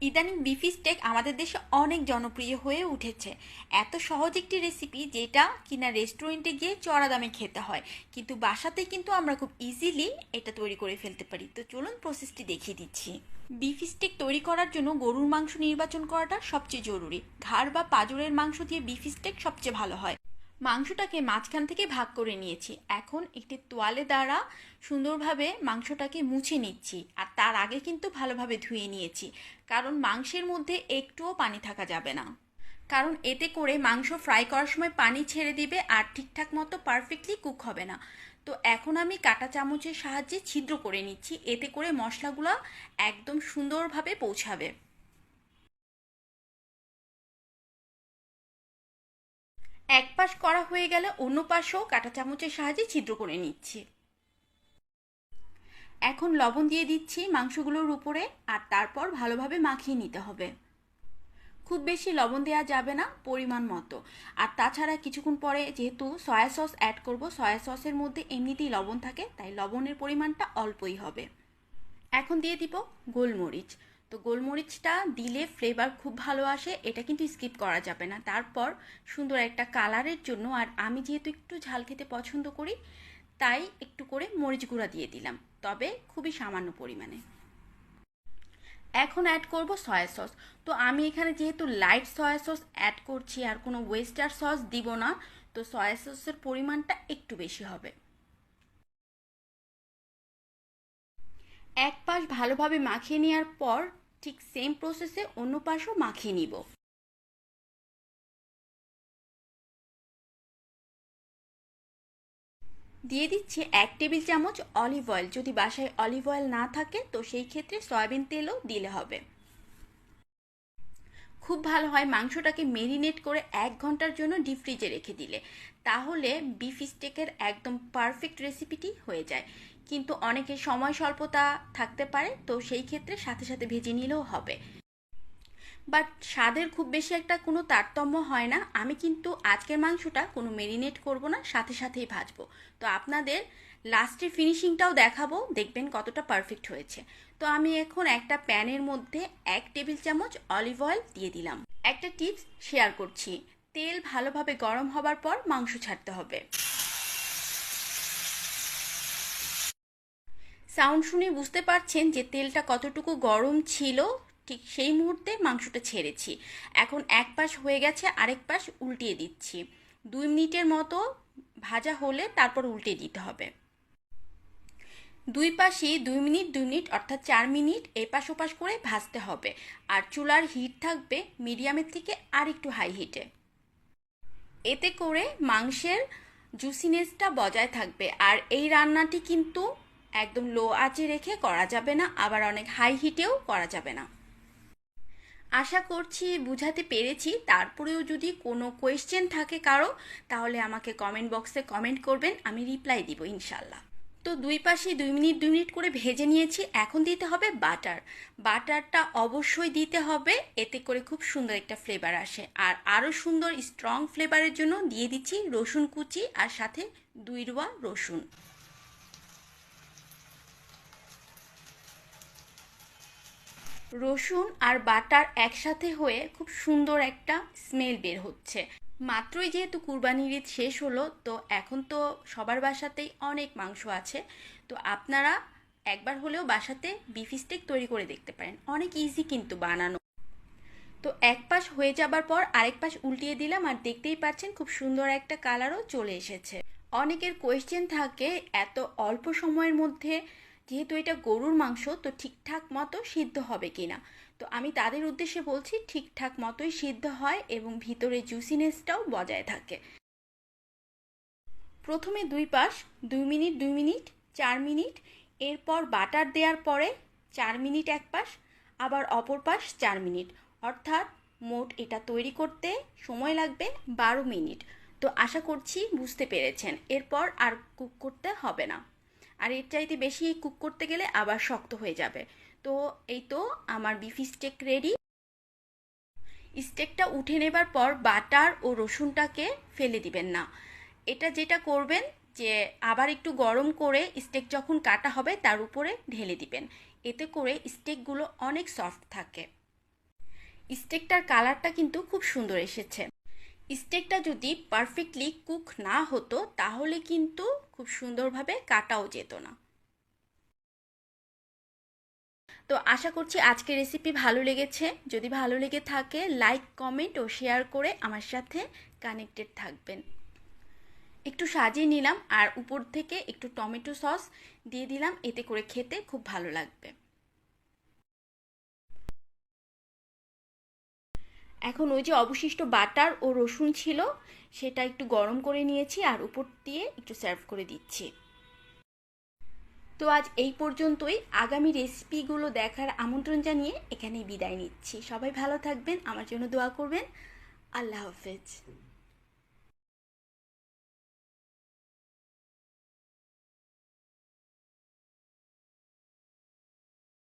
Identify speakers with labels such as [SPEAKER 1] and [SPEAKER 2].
[SPEAKER 1] ইদানিং বিফি স্টেক আমাদের দেশে অনেক জনপ্রিয় হয়ে উঠেছে। এত সহজ একটি রেসিপি যেটা কিনা রেস্টুরেন্টে গিয়ে চড়া দামে খেতে হয়। কিন্তু বাসাতে কিন্তু আমরা খুব ইজিলি এটা তৈরি করে ফেলতে পারি। তো চলুন প্রসেসটি দেখিয়ে দিচ্ছি। বিফ স্টেক তৈরি করার জন্য গরুর মাংস নির্বাচন করাটা সবচেয়ে জরুরি। ঘাড় বা পাজরের মাংস দিয়ে বিফ স্টেক সবচেয়ে ভালো হয়। মাংসটাকে মাঝখান থেকে ভাগ করে নিয়েছি। এখন একটি তোয়ালে দ্বারা সুন্দরভাবে মাংসটাকে মুছে নিচ্ছি। আর তার আগে কিন্তু ভালোভাবে ধুয়ে নিয়েছি। কারণ মাংসের মধ্যে একটুও পানি থাকা যাবে না। কারণ এতে করে মাংস ফ্রাই করার সময় পানি ছেড়ে দিবে আর ঠিকঠাক মতো পারফেক্টলি কুক হবে না। তো এখন আমি কাটা চামচের সাহায্যে ছিদ্র করে নিচ্ছি, এতে করে মশলাগুলো একদম সুন্দরভাবে পৌঁছাবে। এক পাশ করা হয়ে গেলে অন্য পাশেও কাঁটা চামচের সাহায্যে ছিদ্র করে নিচ্ছি। এখন লবণ দিয়ে দিচ্ছি মাংসগুলোর উপরে আর তারপর ভালোভাবে মাখিয়ে নিতে হবে। খুব বেশি লবণ দেওয়া যাবে না পরিমাণ মতো। আর তাছাড়া কিছুক্ষণ পরে যেহেতু সয়া সস অ্যাড করব, সয়া সসের মধ্যে এমনিতেই লবণ থাকে, তাই লবণের পরিমাণটা অল্পই হবে। এখন দিয়ে দিব গোলমরিচ। তো গোলমরিচটা দিলে ফ্লেভার খুব ভালো আসে, এটা কিন্তু স্কিপ করা যাবে না। তারপর সুন্দর একটা কালারের জন্য, আর আমি যেহেতু একটু ঝাল খেতে পছন্দ করি, তাই একটু করে মরিচ গুঁড়া দিয়ে দিলাম। তবে খুবই সামান্য পরিমাণে। এখন অ্যাড করব সয়া সস তো আমি এখানে যেহেতু লাইট সয়া সস অ্যাড করছি, আর কোনো ওয়েস্টার সস দিব না, তো সয়া সসের পরিমাণটা একটু বেশি হবে। এক পাশ ভালোভাবে মাখিয়ে নেওয়ার পর ঠিক সেম প্রসেসে অন্য পাশও মাখিয়ে নিব। দিয়ে দিচ্ছি এক টেবিল চামচ অলিভ অয়েল। যদি বাসায় অলিভ অয়েল না থাকে, তো সেই ক্ষেত্রে সয়াবিন তেলও দিলে হবে। খুব ভালো হয় মাংসটাকে মেরিনেট করে এক ঘণ্টার জন্য ডিপ ফ্রিজে রেখে দিলে। তাহলে বিফ স্টেকের একদম পারফেক্ট রেসিপিটি হয়ে যায়। কিন্তু অনেকের সময় স্বল্পতা থাকতে পারে, তো সেই ক্ষেত্রে সাথে সাথে ভেজে নিলেও হবে। বাট স্বাদের খুব বেশি একটা কোনো তারতম্য হয় না। আমি কিন্তু আজকের মাংসটা কোনো মেরিনেট করব না, সাথে সাথেই ভাজবো। তো আপনাদের লাস্টের ফিনিশিংটাও দেখাবো, দেখবেন কতটা পারফেক্ট হয়েছে। তো আমি এখন একটা প্যানের মধ্যে এক টেবিল চামচ অলিভ অয়েল দিয়ে দিলাম। একটা টিপস শেয়ার করছি। তেল ভালোভাবে গরম হবার পর মাংস ছাড়তে হবে। সাউন্ড শুনে বুঝতে পারছেন যে তেলটা কতটুকু গরম ছিল ঠিক সেই মুহূর্তে মাংসটা ছেড়েছি। এখন এক পাশ হয়ে গেছে, আরেক পাশ উল্টিয়ে দিচ্ছি। দুই মিনিটের মতো ভাজা হলে তারপর উল্টে দিতে হবে। দুই পাশে দুই মিনিট দুই মিনিট অর্থাৎ চার মিনিট এপাশ ওপাশ করে ভাজতে হবে। আর চুলার হিট থাকবে মিডিয়ামের থেকে আর একটু হাই হিটে এতে করে মাংসের জুসিনেসটা বজায় থাকবে। আর এই রান্নাটি কিন্তু একদম লো আঁচে রেখে করা যাবে না, আবার অনেক হাই হিটেও করা যাবে না। আশা করছি, বুঝাতে পেরেছি। তারপরেও যদি কোনো কোয়েশ্চেন থাকে কারও, তাহলে আমাকে কমেন্ট বক্সে কমেন্ট করবেন, আমি রিপ্লাই দিব ইনশাল্লাহ তো দুই পাশে দুই মিনিট দুই মিনিট করে ভেজে নিয়েছি। এখন দিতে হবে বাটার বাটারটা অবশ্যই দিতে হবে, এতে করে খুব সুন্দর একটা ফ্লেভার আসে। আর আরও সুন্দর স্ট্রং ফ্লেভারের জন্য দিয়ে দিচ্ছি রসুন কুচি আর সাথে দুই রোয়া রসুন। রসুন আর বাটার একসাথে হয়ে খুব সুন্দর একটা স্মেল বের হচ্ছে। মাত্রই যেহেতু কুরবানির ঈদ শেষ হলো, তো এখন তো সবার বাসাতেই অনেক মাংস আছে। তো আপনারা একবার হলেও বাসাতে বিফ স্টেক তৈরি করে দেখতে পারেন। অনেক ইজি কিন্তু বানানো। তো এক পাশ হয়ে যাবার পর আরেক পাশ উল্টিয়ে দিলাম আর দেখতেই পাচ্ছেন খুব সুন্দর একটা কালারও চলে এসেছে। অনেকের কোয়েশ্চেন থাকে এত অল্প সময়ের মধ্যে যেহেতু এটা গরুর মাংস, তো ঠিকঠাক মতো সিদ্ধ হবে কিনা? তো আমি তাদের উদ্দেশ্যে বলছি, ঠিকঠাক মতোই সিদ্ধ হয় এবং ভিতরে জুসিনেসটাও বজায় থাকে। প্রথমে দুই পাশ, দুই মিনিট দুই মিনিট, চার মিনিট, এরপর বাটার দেওয়ার পরে চার মিনিট এক পাশ, আবার অপর পাশ চার মিনিট। অর্থাৎ মোট এটা তৈরি করতে সময় লাগবে বারো মিনিট। তো আশা করছি বুঝতে পেরেছেন। এরপর আর কুক করতে হবে না। আর এর চাইতে বেশি কুক করতে গেলে আবার শক্ত হয়ে যাবে। তো এই তো আমার বিফি স্টেক রেডি স্টেকটা উঠে নেবার পর বাটার ও রসুনটাকে ফেলে দিবেন না। এটা যেটা করবেন যে আবার একটু গরম করে স্টেক যখন কাটা হবে তার উপরে ঢেলে দিবেন। এতে করে স্টেকগুলো অনেক সফট থাকে। স্টেকটার কালারটা কিন্তু খুব সুন্দর এসেছে। স্টেকটা যদি পারফেক্টলি কুক না হতো, তাহলে কিন্তু খুব সুন্দরভাবে কাটাও যেত না। তো আশা করছি আজকের রেসিপি ভালো লেগেছে। যদি ভালো লেগে থাকে লাইক কমেন্ট ও শেয়ার করে আমার সাথে কানেক্টেড থাকবেন। একটু সাজিয়ে নিলাম আর উপর থেকে একটু টমেটো সস দিয়ে দিলাম, এতে করে খেতে খুব ভালো লাগবে। এখন ওই যে অবশিষ্ট বাটার ও রসুন ছিল, সেটা একটু গরম করে নিয়েছি আর উপর দিয়ে একটু সার্ভ করে দিচ্ছি। তো আজ এই পর্যন্তই। আগামী রেসিপিগুলো দেখার আমন্ত্রণ জানিয়ে এখানেই বিদায় নিচ্ছি। সবাই ভালো থাকবেন, আমার জন্য দোয়া করবেন। আল্লাহ হাফেজ।